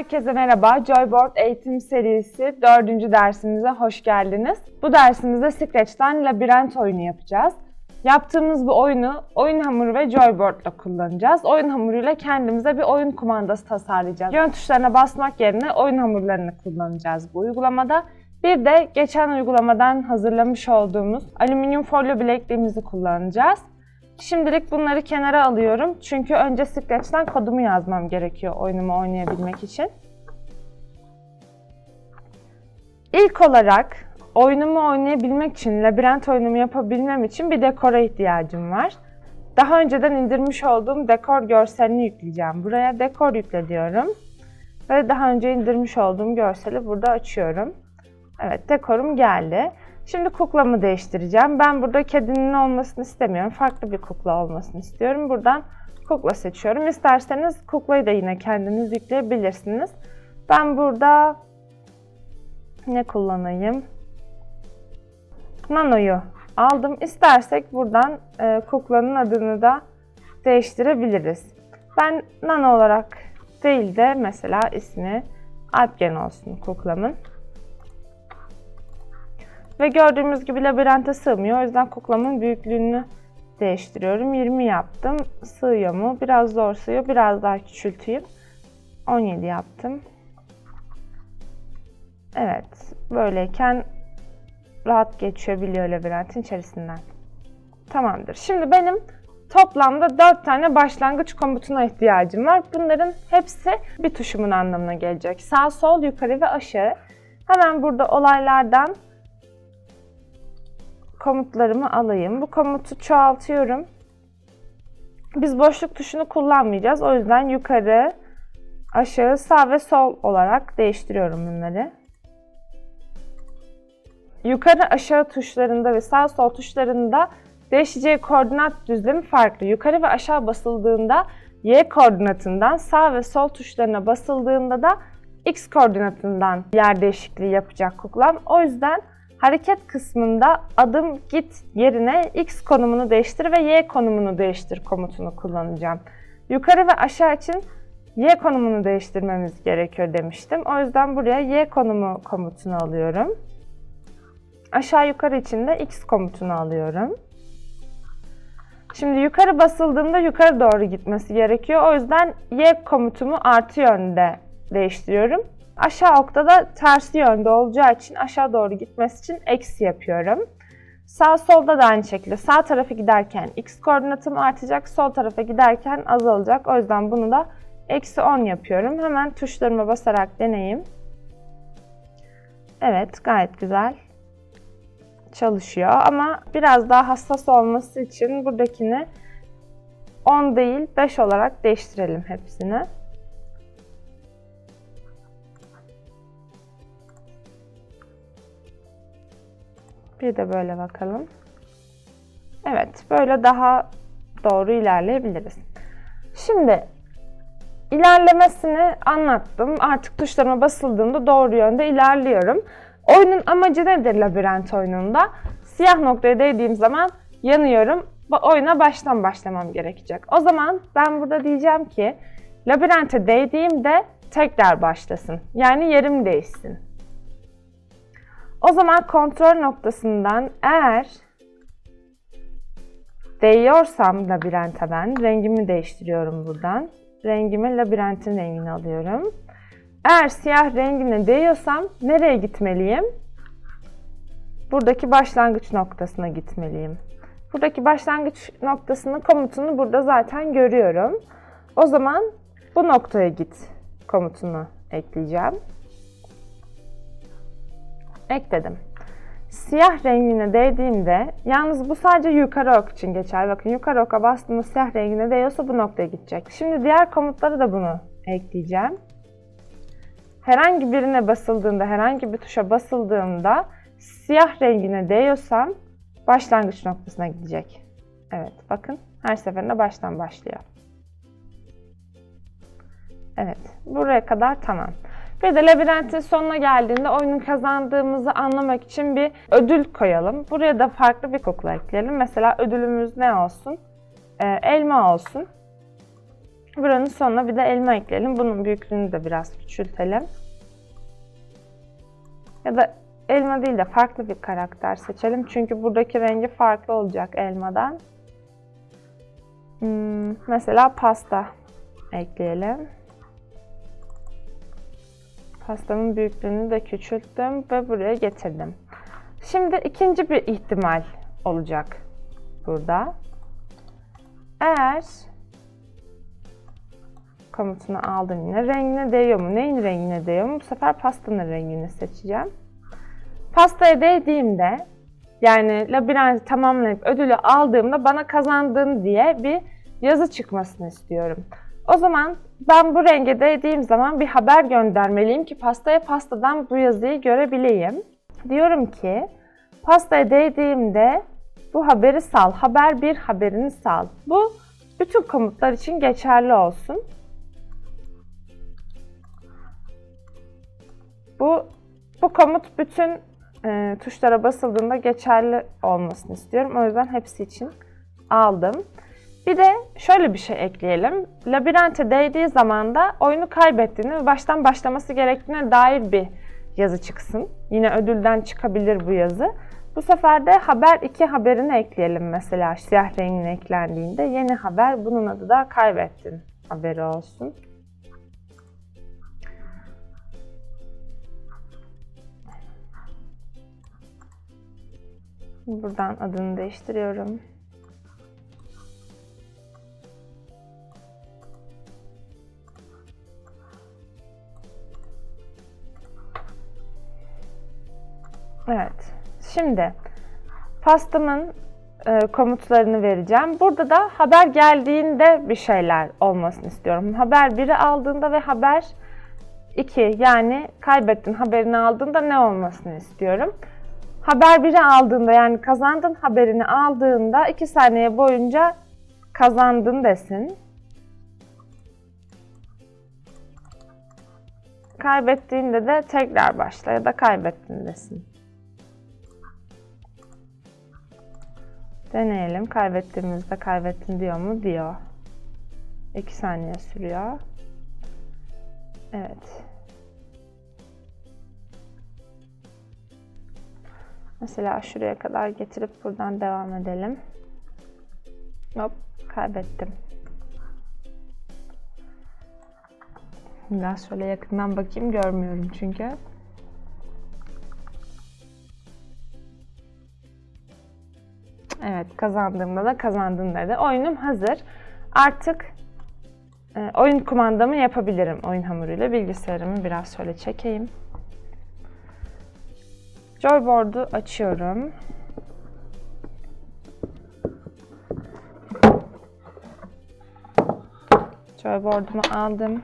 Herkese merhaba. Joyboard eğitim serisi 4. dersimize hoş geldiniz. Bu dersimizde Scratch'ten labirent oyunu yapacağız. Yaptığımız bu oyunu oyun hamuru ve Joyboard ile kullanacağız. Oyun hamuruyla kendimize bir oyun kumandası tasarlayacağız. Yön tuşlarına basmak yerine oyun hamurlarını kullanacağız bu uygulamada. Bir de geçen uygulamadan hazırlamış olduğumuz alüminyum folyo bilekliğimizi kullanacağız. Şimdilik bunları kenara alıyorum. Çünkü önce Scratch'ten kodumu yazmam gerekiyor oyunumu oynayabilmek için. İlk olarak oyunumu oynayabilmek için, labirent oyunumu yapabilmem için bir dekora ihtiyacım var. Daha önceden indirmiş olduğum dekor görselini yükleyeceğim. Buraya dekor yükle diyorum. Ve daha önce indirmiş olduğum görseli burada açıyorum. Evet, dekorum geldi. Şimdi kuklamı değiştireceğim. Ben burada kedinin olmasını istemiyorum. Farklı bir kukla olmasını istiyorum. Buradan kukla seçiyorum. İsterseniz kuklayı da yine kendiniz yükleyebilirsiniz. Ben burada ne kullanayım? Nano'yu aldım. İstersek buradan e, kuklanın adını da değiştirebiliriz. Ben Nano olarak değil de mesela ismi Alpgen olsun kuklamın. Ve gördüğümüz gibi labirente sığmıyor. O yüzden kuklamın büyüklüğünü değiştiriyorum. 20 yaptım. Sığıyor mu? Biraz zor sığıyor. Biraz daha küçülteyim. 17 yaptım. Evet. Böyleyken rahat geçebiliyor labirentin içerisinden. Tamamdır. Şimdi benim toplamda 4 tane başlangıç komutuna ihtiyacım var. Bunların hepsi bir tuşumun anlamına gelecek. Sağ, sol, yukarı ve aşağı. Hemen burada olaylardan komutlarımı alayım. Bu komutu çoğaltıyorum. Biz boşluk tuşunu kullanmayacağız. O yüzden yukarı, aşağı, sağ ve sol olarak değiştiriyorum bunları. Yukarı aşağı tuşlarında ve sağ sol tuşlarında değişeceği koordinat düzlemi farklı. Yukarı ve aşağı basıldığında y koordinatından sağ ve sol tuşlarına basıldığında da x koordinatından yer değişikliği yapacak kuklam. O yüzden Hareket kısmında adım git yerine x konumunu değiştir ve y konumunu değiştir komutunu kullanacağım. Yukarı ve aşağı için y konumunu değiştirmemiz gerekiyor demiştim. O yüzden buraya y konumu komutunu alıyorum. Aşağı yukarı için de x komutunu alıyorum. Şimdi yukarı basıldığımda yukarı doğru gitmesi gerekiyor. O yüzden y komutumu artı yönde değiştiriyorum. Aşağı okta da tersi yönde olacağı için aşağı doğru gitmesi için eksi yapıyorum. Sağ solda da aynı şekilde sağ tarafa giderken x koordinatım artacak, sol tarafa giderken azalacak. O yüzden bunu da eksi 10 yapıyorum. Hemen tuşlarıma basarak deneyeyim. Evet gayet güzel çalışıyor ama biraz daha hassas olması için buradakini 10 değil 5 olarak değiştirelim hepsini. Bir de böyle bakalım. Evet, böyle daha doğru ilerleyebiliriz. Şimdi ilerlemesini anlattım. Artık tuşlarıma basıldığında doğru yönde ilerliyorum. Oyunun amacı nedir labirent oyununda? Siyah noktaya değdiğim zaman yanıyorum oyuna baştan başlamam gerekecek. O zaman ben burada diyeceğim ki labirente değdiğimde tekrar başlasın. Yani yerim değişsin. O zaman kontrol noktasından eğer değiyorsam labirente ben rengimi değiştiriyorum buradan. Rengimi labirentin rengini alıyorum. Eğer siyah rengine değiyorsam nereye gitmeliyim? Buradaki başlangıç noktasına gitmeliyim. Buradaki başlangıç noktasının komutunu burada zaten görüyorum. O zaman bu noktaya git komutunu ekleyeceğim ekledim. Siyah rengine değdiğimde, yalnız bu sadece yukarı ok için geçer. Bakın yukarı oka bastığımda siyah rengine değiyorsa bu noktaya gidecek. Şimdi diğer komutları da bunu ekleyeceğim. Herhangi birine basıldığında, herhangi bir tuşa basıldığımda siyah rengine değiyorsam başlangıç noktasına gidecek. Evet bakın her seferinde baştan başlıyor. Evet buraya kadar tamam. Bir de labirentin sonuna geldiğinde oyunun kazandığımızı anlamak için bir ödül koyalım. Buraya da farklı bir kukla ekleyelim. Mesela ödülümüz ne olsun? Ee, elma olsun. Buranın sonuna bir de elma ekleyelim. Bunun büyüklüğünü de biraz küçültelim. Ya da elma değil de farklı bir karakter seçelim. Çünkü buradaki rengi farklı olacak elmadan. Hmm, mesela pasta ekleyelim. Pastamın büyüklüğünü de küçülttüm ve buraya getirdim. Şimdi ikinci bir ihtimal olacak burada. Eğer komutunu aldım yine. Rengine değiyor mu? Neyin rengine değiyor mu? Bu sefer pastanın rengini seçeceğim. Pastaya değdiğimde yani labirenti tamamlayıp ödülü aldığımda bana kazandın diye bir yazı çıkmasını istiyorum. O zaman ben bu renge değdiğim zaman bir haber göndermeliyim ki pastaya pastadan bu yazıyı görebileyim. Diyorum ki pastaya değdiğimde bu haberi sal. Haber bir haberini sal. Bu bütün komutlar için geçerli olsun. Bu bu komut bütün e, tuşlara basıldığında geçerli olmasını istiyorum. O yüzden hepsi için aldım. Bir de şöyle bir şey ekleyelim. Labirente değdiği zaman da oyunu kaybettiğini ve baştan başlaması gerektiğine dair bir yazı çıksın. Yine ödülden çıkabilir bu yazı. Bu sefer de haber 2 haberini ekleyelim mesela siyah rengine eklendiğinde. Yeni haber bunun adı da kaybettin haberi olsun. Buradan adını değiştiriyorum. Evet. Şimdi pastamın e, komutlarını vereceğim. Burada da haber geldiğinde bir şeyler olmasını istiyorum. Haber 1'i aldığında ve haber 2 yani kaybettin haberini aldığında ne olmasını istiyorum. Haber 1'i aldığında yani kazandın haberini aldığında 2 saniye boyunca kazandın desin. Kaybettiğinde de tekrar başla ya da kaybettin desin. Deneyelim. Kaybettiğimizde kaybettin diyor mu? Diyor. 2 saniye sürüyor. Evet. Mesela şuraya kadar getirip buradan devam edelim. Hop kaybettim. Biraz şöyle yakından bakayım görmüyorum çünkü. Evet kazandığımda da kazandın dedi. Oyunum hazır. Artık e, oyun kumandamı yapabilirim oyun hamuruyla. Bilgisayarımı biraz şöyle çekeyim. Joyboard'u açıyorum. Joyboard'umu aldım.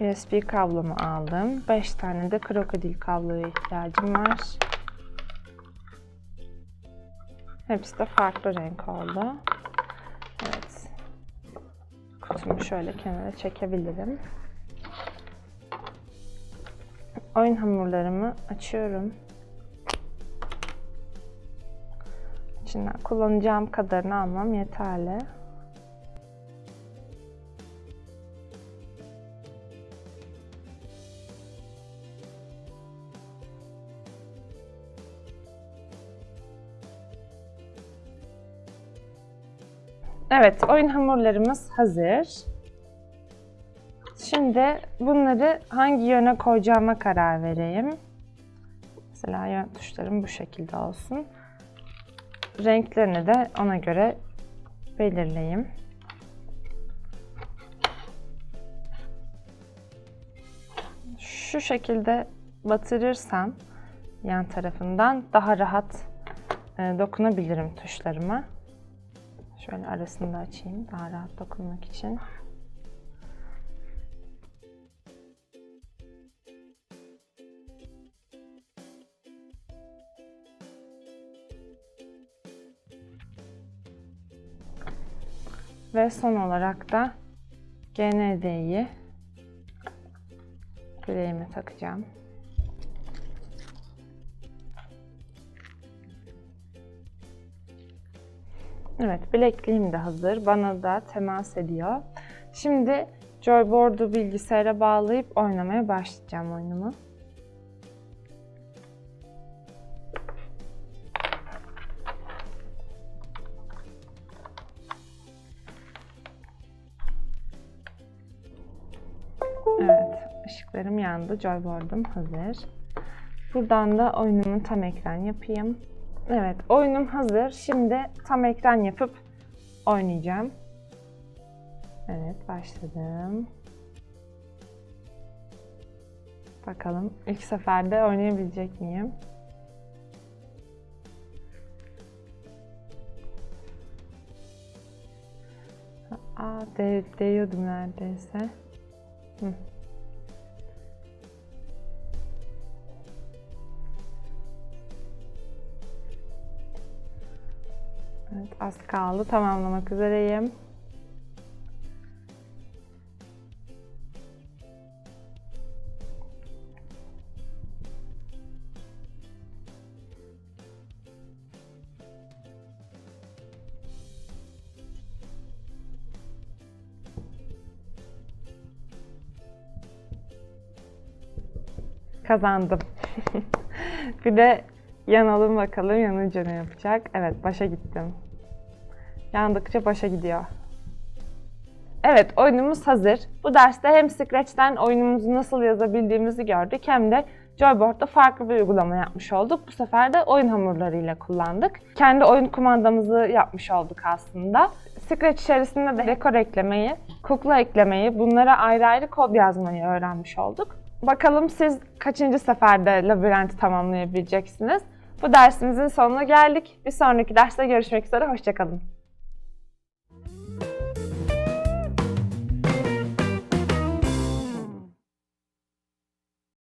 USB kablomu aldım. 5 tane de krokodil kabloya ihtiyacım var. Hepsi de farklı renk oldu. Evet. Kutumu şöyle kenara çekebilirim. Oyun hamurlarımı açıyorum. İçinden kullanacağım kadarını almam yeterli. Evet, oyun hamurlarımız hazır. Şimdi bunları hangi yöne koyacağıma karar vereyim. Mesela yön tuşlarım bu şekilde olsun. Renklerini de ona göre belirleyeyim. Şu şekilde batırırsam yan tarafından daha rahat e, dokunabilirim tuşlarıma. Şöyle arasını da açayım daha rahat dokunmak için. Ve son olarak da GND'yi bileğime takacağım. Evet, bilekliğim de hazır. Bana da temas ediyor. Şimdi joyboard'u bilgisayara bağlayıp oynamaya başlayacağım oyunumu. Evet, ışıklarım yandı. Joyboard'um hazır. Buradan da oyunumu tam ekran yapayım. Evet, oyunum hazır. Şimdi tam ekran yapıp oynayacağım. Evet, başladım. Bakalım ilk seferde oynayabilecek miyim? Aa, de değiyordum neredeyse. Hı. Evet, az kaldı. Tamamlamak üzereyim. Kazandım. bir de yanalım bakalım yanınca ne yapacak. Evet başa gittim. Yandıkça başa gidiyor. Evet oyunumuz hazır. Bu derste hem Scratch'ten oyunumuzu nasıl yazabildiğimizi gördük hem de Joyboard'da farklı bir uygulama yapmış olduk. Bu sefer de oyun hamurlarıyla kullandık. Kendi oyun kumandamızı yapmış olduk aslında. Scratch içerisinde de dekor eklemeyi, kukla eklemeyi, bunlara ayrı ayrı kod yazmayı öğrenmiş olduk. Bakalım siz kaçıncı seferde labirenti tamamlayabileceksiniz? Bu dersimizin sonuna geldik. Bir sonraki derste görüşmek üzere, hoşçakalın.